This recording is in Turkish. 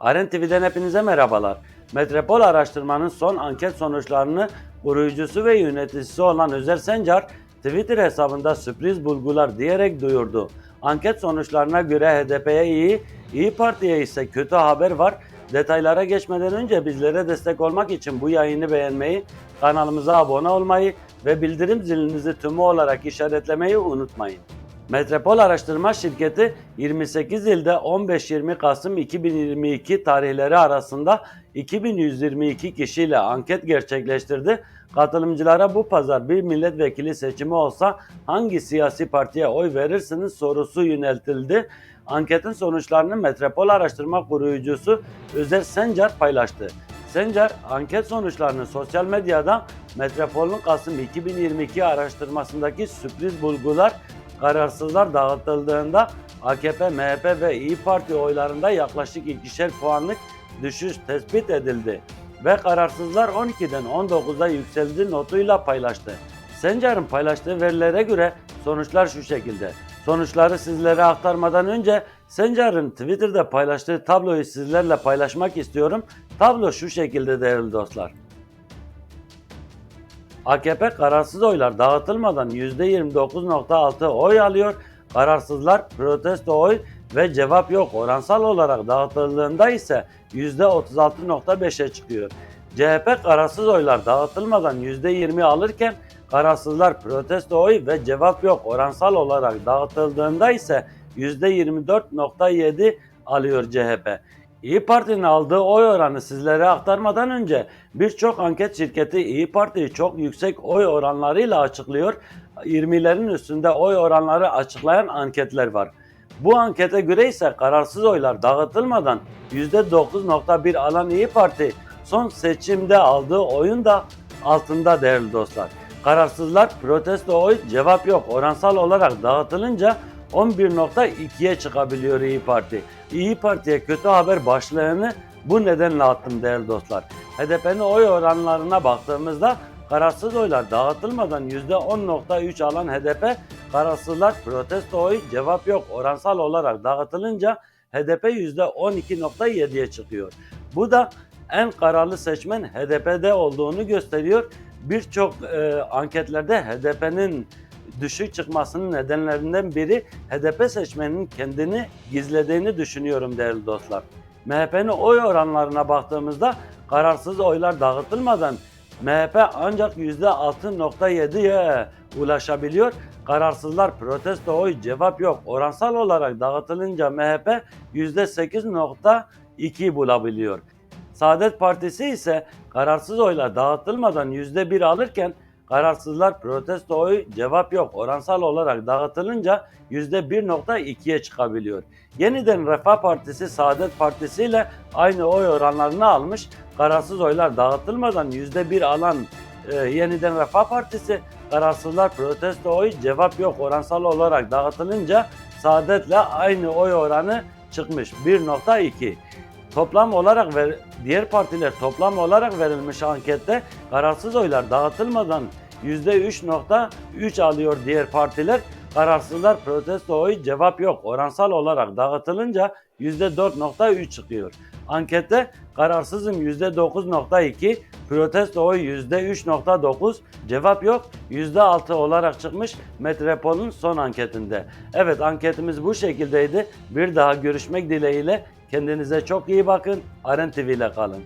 Aren TV'den hepinize merhabalar. Metropol araştırmanın son anket sonuçlarını koruyucusu ve yöneticisi olan Özer Sencar Twitter hesabında sürpriz bulgular diyerek duyurdu. Anket sonuçlarına göre HDP'ye iyi, İyi Parti'ye ise kötü haber var. Detaylara geçmeden önce bizlere destek olmak için bu yayını beğenmeyi, kanalımıza abone olmayı ve bildirim zilinizi tümü olarak işaretlemeyi unutmayın. Metropol Araştırma Şirketi 28 ilde 15-20 Kasım 2022 tarihleri arasında 2122 kişiyle anket gerçekleştirdi. Katılımcılara bu pazar bir milletvekili seçimi olsa hangi siyasi partiye oy verirsiniz sorusu yöneltildi. Anketin sonuçlarını Metropol Araştırma Koruyucusu Özer Sencar paylaştı. Sencar anket sonuçlarını sosyal medyada Metropol'un Kasım 2022 araştırmasındaki sürpriz bulgular kararsızlar dağıtıldığında AKP, MHP ve İyi Parti oylarında yaklaşık ikişer puanlık düşüş tespit edildi ve kararsızlar 12'den 19'a yükseldi notuyla paylaştı. Sencar'ın paylaştığı verilere göre sonuçlar şu şekilde. Sonuçları sizlere aktarmadan önce Sencar'ın Twitter'da paylaştığı tabloyu sizlerle paylaşmak istiyorum. Tablo şu şekilde değerli dostlar. AKP kararsız oylar dağıtılmadan %29.6 oy alıyor. Kararsızlar protesto oy ve cevap yok oransal olarak dağıtıldığında ise %36.5'e çıkıyor. CHP kararsız oylar dağıtılmadan %20 alırken kararsızlar protesto oy ve cevap yok oransal olarak dağıtıldığında ise %24.7 alıyor CHP. İyi Parti'nin aldığı oy oranı sizlere aktarmadan önce birçok anket şirketi İyi Parti'yi çok yüksek oy oranlarıyla açıklıyor. 20'lerin üstünde oy oranları açıklayan anketler var. Bu ankete göre ise kararsız oylar dağıtılmadan %9.1 alan İyi Parti son seçimde aldığı oyun da altında değerli dostlar. Kararsızlar protesto oy cevap yok oransal olarak dağıtılınca 11.2'ye çıkabiliyor İyi Parti. İyi Parti'ye kötü haber başlığını bu nedenle attım değerli dostlar. HDP'nin oy oranlarına baktığımızda kararsız oylar dağıtılmadan %10.3 alan HDP, kararsızlar protesto oy cevap yok oransal olarak dağıtılınca HDP %12.7'ye çıkıyor. Bu da en kararlı seçmen HDP'de olduğunu gösteriyor. Birçok e, anketlerde HDP'nin düşük çıkmasının nedenlerinden biri HDP seçmeninin kendini gizlediğini düşünüyorum değerli dostlar. MHP'nin oy oranlarına baktığımızda kararsız oylar dağıtılmadan MHP ancak %6.7'ye ulaşabiliyor. Kararsızlar protesto oy cevap yok. Oransal olarak dağıtılınca MHP %8.2 bulabiliyor. Saadet Partisi ise kararsız oylar dağıtılmadan %1 alırken kararsızlar protesto oy cevap yok oransal olarak dağıtılınca %1.2'ye çıkabiliyor. Yeniden Refah Partisi Saadet Partisi ile aynı oy oranlarını almış. Kararsız oylar dağıtılmadan %1 alan e, Yeniden Refah Partisi kararsızlar protesto oy cevap yok oransal olarak dağıtılınca Saadet'le aynı oy oranı çıkmış 1.2. Toplam olarak ve diğer partiler toplam olarak verilmiş ankette kararsız oylar dağıtılmadan %3.3 alıyor diğer partiler. Kararsızlar protesto oy cevap yok. Oransal olarak dağıtılınca %4.3 çıkıyor. Ankette kararsızım %9.2, protesto oy %3.9, cevap yok %6 olarak çıkmış Metropol'ün son anketinde. Evet anketimiz bu şekildeydi. Bir daha görüşmek dileğiyle kendinize çok iyi bakın. Aren TV ile kalın.